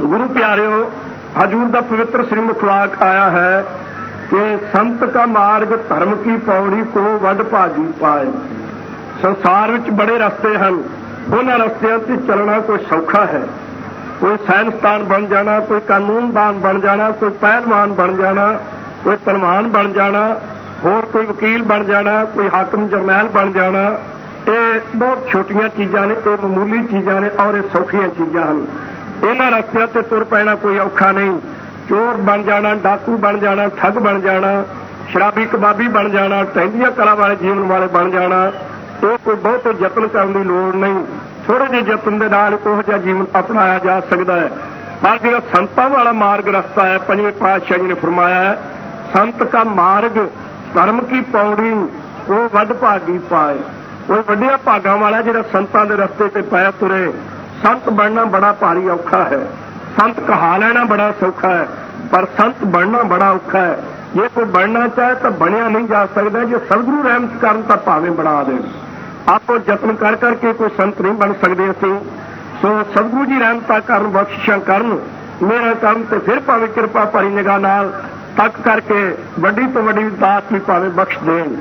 ਗੁਰੂ ਪਿਆਰਿਓ, ਹਜੂਰ ਦਾ ਪਵਿੱਤਰ ਸ੍ਰੀ ਮੁਖਵਾਕ ਆਇਆ ਹੈ ਕਿ ਸੰਤ ਕਾ ਮਾਰਗ ਧਰਮ ਕੀ ਪੌੜੀ ਕੋ ਵੱਡ ਭਾਗੀ ਪਾਏ। ਸੰਸਾਰ ਵਿੱਚ ਬੜੇ ਰਸਤੇ ਹਨ। ਉਹਨਾਂ ਰਸਤਿਆਂ ਤੇ ਚੱਲਣਾ ਕੋਈ ਸੌਖਾ ਹੈ। ਕੋਈ ਸਾਇੰਸਦਾਨ ਬਣ ਜਾਣਾ, ਕੋਈ ਕਾਨੂੰਨਦਾਨ ਬਣ ਜਾਣਾ, ਕੋਈ ਪਹਿਲਵਾਨ ਬਣ ਜਾਣਾ, ਕੋਈ ਪਹਿਲਵਾਨ ਬਣ ਜਾਣਾ, ਹੋਰ ਕੋਈ ਵਕੀਲ ਬਣ ਜਾਣਾ, ਕੋਈ ਹਾਕਮ ਜਰਨੈਲ ਬਣ ਜਾਣਾ। ਇਹ ਬਹੁਤ ਛੋਟੀਆਂ ਚੀਜ਼ਾਂ ਨੇ, ਇਹ ਮਾਮੂਲੀ ਚੀਜ਼ਾਂ ਨੇ ਔਰ ਇਹ ਸੌਖੀਆਂ ਚੀਜ਼ਾਂ ਹਨ। ਇਹਨਾਂ ਰਸਤਿਆਂ ਤੇ ਤੁਰ ਪੈਣਾ ਕੋਈ ਔਖਾ ਨਹੀਂ। ਚੋਰ ਬਣ ਜਾਣਾ, ਡਾਕੂ ਬਣ ਜਾਣਾ, ਠੱਗ ਬਣ ਜਾਣਾ, ਸ਼ਰਾਬੀ ਕਬਾਬੀ ਬਣ ਜਾਣਾ ਟੈਂਦੀਆਂ ਕਲਾ ਵਾਲੇ ਜੀਵਨ ਵਾਲੇ ਬਣ ਜਾਣਾ, ਇਹ ਕੋਈ ਬਹੁਤ ਯਤਨ ਕਰਨ ਦੀ ਲੋੜ ਨਹੀਂ। ਥੋੜੇ ਜਿਹੇ ਯਤਨ ਦੇ ਨਾਲ ਉਹ ਜਿਹਾ ਜੀਵਨ ਅਪਣਾਇਆ ਜਾ ਸਕਦਾ ਹੈ। ਪਰ ਜਿਹੜਾ ਸੰਤਾਂ ਵਾਲਾ ਮਾਰਗ ਰਸਤਾ ਹੈ, ਪੰਜਵੇਂ ਪਾਤਸ਼ਾਹ ਜੀ ਨੇ ਫਰਮਾਇਆ ਹੈ, ਸੰਤ ਦਾ ਮਾਰਗ, ਧਰਮ ਕੀ ਪੌੜੀ, ਉਹ ਵੱਡ ਭਾਗੀ ਪਾਏ। ਉਹ ਵੱਡਿਆ ਭਾਗਾਂ ਵਾਲਾ ਜਿਹੜਾ ਸੰਤਾਂ ਦੇ ਰਸਤੇ ਤੇ ਪੈ ਤੁਰੇ ਸੰਤ ਬਣਨਾ ਬੜਾ ਭਾਰੀ ਔਖਾ ਹੈ। ਸੰਤ ਕਹਾ ਲੈਣਾ ਬੜਾ ਸੌਖਾ ਹੈ, ਪਰ ਸੰਤ ਬਣਨਾ ਬੜਾ ਔਖਾ ਹੈ। ਜੇ ਕੋਈ ਬਣਨਾ ਚਾਹੇ ਤਾਂ ਬਣਿਆ ਨਹੀਂ ਜਾ ਸਕਦਾ, ਜੇ ਸਤਿਗੁਰੂ ਰਹਿਮਤ ਕਰਨ ਤਾਂ ਭਾਵੇਂ ਬਣਾ ਦੇਣ। ਆਪੋ ਯਤਨ ਕਰ ਕਰਕੇ ਕੋਈ ਸੰਤ ਨਹੀਂ ਬਣ ਸਕਦੇ ਅਸੀਂ। ਸੋ ਸਤਿਗੁਰੂ ਜੀ ਰਹਿਮਤਾਂ ਕਰਨ, ਬਖਸ਼ਿਸ਼ਾਂ ਕਰਨ, ਮੇਰਾ ਕੰਮ ਤੇ ਫਿਰ ਭਾਵੇਂ ਕਿਰਪਾ ਭਰੀ ਨਿਗਾਹ ਨਾਲ ਤੱਕ ਕਰਕੇ ਵੱਡੀ ਤੋਂ ਵੱਡੀ ਦਾਤ ਵੀ ਭਾਵੇਂ ਬਖਸ਼ ਦੇਣ।